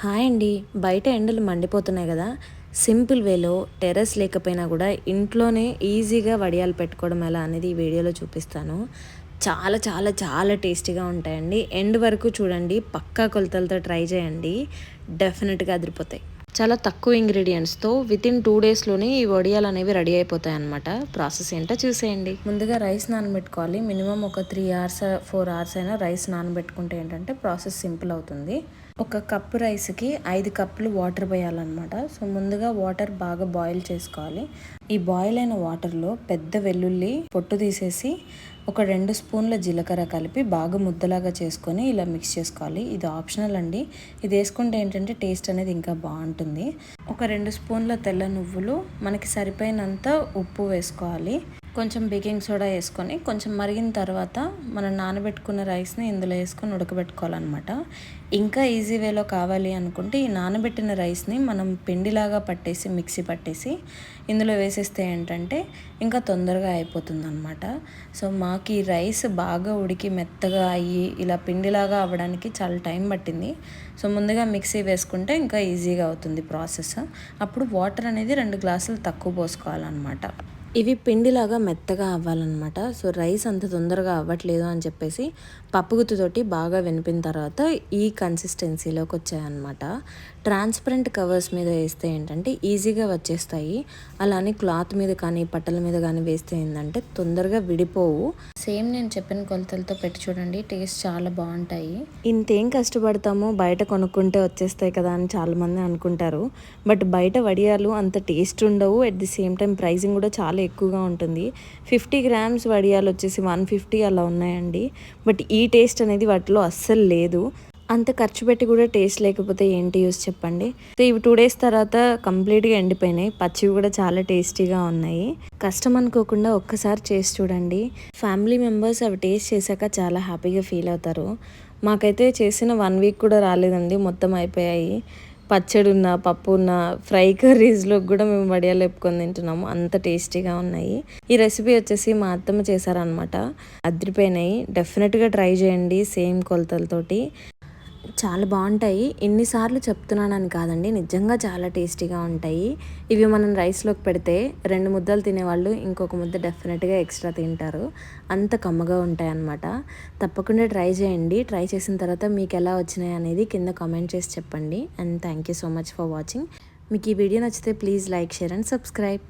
Hi అండి. బయట ఎండలు మండిపోతున్నాయి కదా. సింపుల్ వేలో టెర్రస్ లేకపోయినా కూడా ఇంట్లోనే ఈజీగా వడియాలు పెట్టుకోవడం ఎలా అనేది ఈ వీడియోలో చూపిస్తాను. చాలా చాలా చాలా టేస్టీగా ఉంటాయండి. ఎండ్ వరకు చూడండి. పక్కా కొలతలతో ట్రై చేయండి. డెఫినెట్గా అదిరిపోతాయి. చాలా తక్కువ ఇంగ్రీడియంట్స్తో విత్ ఇన్ టూ డేస్లోనే ఈ వడియాలు అనేవి రెడీ అయిపోతాయి అనమాట ప్రాసెస్ ఏంటో చూసేయండి. ముందుగా రైస్ నానబెట్టుకోవాలి. మినిమం ఒక త్రీ అవర్స్ ఫోర్ అవర్స్ అయినా రైస్ నానబెట్టుకుంటే ఏంటంటే ప్రాసెస్ సింపుల్ అవుతుంది. ఒక కప్పు రైస్కి ఐదు కప్పులు వాటర్ పోయాలన్నమాట సో ముందుగా వాటర్ బాగా బాయిల్ చేసుకోవాలి. ఈ బాయిల్ అయిన వాటర్లో పెద్ద వెల్లుల్లి పొట్టు తీసేసి ఒక రెండు స్పూన్ల జీలకర్ర కలిపి బాగా ముద్దలాగా చేసుకొని ఇలా మిక్స్ చేసుకోవాలి. ఇది ఆప్షనల్ అండి. ఇది వేసుకుంటే ఏంటంటే టేస్ట్ అనేది ఇంకా బాగుంటుంది. ఒక రెండు స్పూన్ల తెల్ల నువ్వులు మనకి సరిపోయినంత ఉప్పు వేసుకోవాలి. కొంచెం బేకింగ్ సోడా వేసుకొని కొంచెం మరిగిన తర్వాత మనం నానబెట్టుకున్న రైస్ని ఇందులో వేసుకొని ఉడకబెట్టుకోవాలన్నమాట. ఇంకా ఈజీ వేలో కావాలి అనుకుంటే ఈ నానబెట్టిన రైస్ని మనం పిండిలాగా పట్టేసి మిక్సీ పట్టేసి ఇందులో వేసేస్తే ఏంటంటే ఇంకా తొందరగా అయిపోతుంది అనమాట సో మాకు ఈ రైస్ బాగా ఉడికి మెత్తగా అయ్యి ఇలా పిండిలాగా అవ్వడానికి చాలా టైం పట్టింది. సో ముందుగా మిక్సీ వేసుకుంటే ఇంకా ఈజీగా అవుతుంది ప్రాసెస్. అప్పుడు వాటర్ అనేది రెండు గ్లాసులు తక్కువ పోసుకోవాలన్నమాట. ఇవి పిండిలాగా మెత్తగా అవ్వాలన్నమాట. సో రైస్ అంత తొందరగా అవ్వట్లేదు అని చెప్పేసి పప్పుగుత్తుతోటి బాగా వినిపిన తర్వాత ఈ కన్సిస్టెన్సీలోకి వచ్చాయన్నమాట. ట్రాన్స్పరెంట్ కవర్స్ మీద వేస్తే ఏంటంటే ఈజీగా వచ్చేస్తాయి. అలానే క్లాత్ మీద కానీ పట్టల మీద కానీ వేస్తే ఏంటంటే తొందరగా విడిపోవు. సేమ్ నేను చెప్పిన కొలతలతో పెట్టి చూడండి టేస్ట్ చాలా బాగుంటాయి. ఇంతేం కష్టపడతామో బయట కొనుక్కుంటే వచ్చేస్తాయి కదా అని చాలామంది అనుకుంటారు. బట్ బయట వడియాలు అంత టేస్ట్ ఉండవు. At the same time pricing కూడా చాలా ఎక్కువగా ఉంటుంది. ఫిఫ్టీ గ్రామ్స్ వడియాలు వచ్చేసి వన్ ఫిఫ్టీ అలా ఉన్నాయండి. బట్ ఈ టేస్ట్ అనేది వాటిలో అస్సలు లేదు. అంత ఖర్చు పెట్టి కూడా టేస్ట్ లేకపోతే ఏంటి యూస్ చెప్పండి? సో ఇవి టూ డేస్ తర్వాత కంప్లీట్గా ఎండిపోయినాయి. పచ్చివి కూడా చాలా టేస్టీగా ఉన్నాయి. కష్టం అనుకోకుండా ఒక్కసారి చేసి చూడండి. ఫ్యామిలీ మెంబర్స్ అవి టేస్ట్ చేశాక చాలా హ్యాపీగా ఫీల్ అవుతారు. మాకైతే చేసిన వన్ వీక్ కూడా రాలేదండి. మొత్తం అయిపోయాయి. పచ్చడి ఉన్న పప్పు ఉన్న ఫ్రై కర్రీస్లో కూడా మేము వడియాలు వేపుకొని తింటున్నాము. అంత టేస్టీగా ఉన్నాయి. ఈ రెసిపీ వచ్చేసి మా అత్తమ్మ చేశారనమాట అదిరిపోయినాయి. డెఫినెట్గా ట్రై చేయండి సేమ్ కొలతలతోటి. చాలా బాగుంటాయి. ఎన్నిసార్లు చెప్తున్నానని కాదండి. నిజంగా చాలా టేస్టీగా ఉంటాయి. ఇవి మనం రైస్లోకి పెడితే రెండు ముద్దలు తినేవాళ్ళు ఇంకొక ముద్ద డెఫినెట్గా ఎక్స్ట్రా తింటారు. అంత కమ్మగా ఉంటాయి అన్నమాట తప్పకుండా ట్రై చేయండి. ట్రై చేసిన తర్వాత మీకు ఎలా వచ్చినాయి అనేది కింద కామెంట్ చేసి చెప్పండి. And thank you so much for watching. మీకు ఈ వీడియో నచ్చితే please like share and subscribe.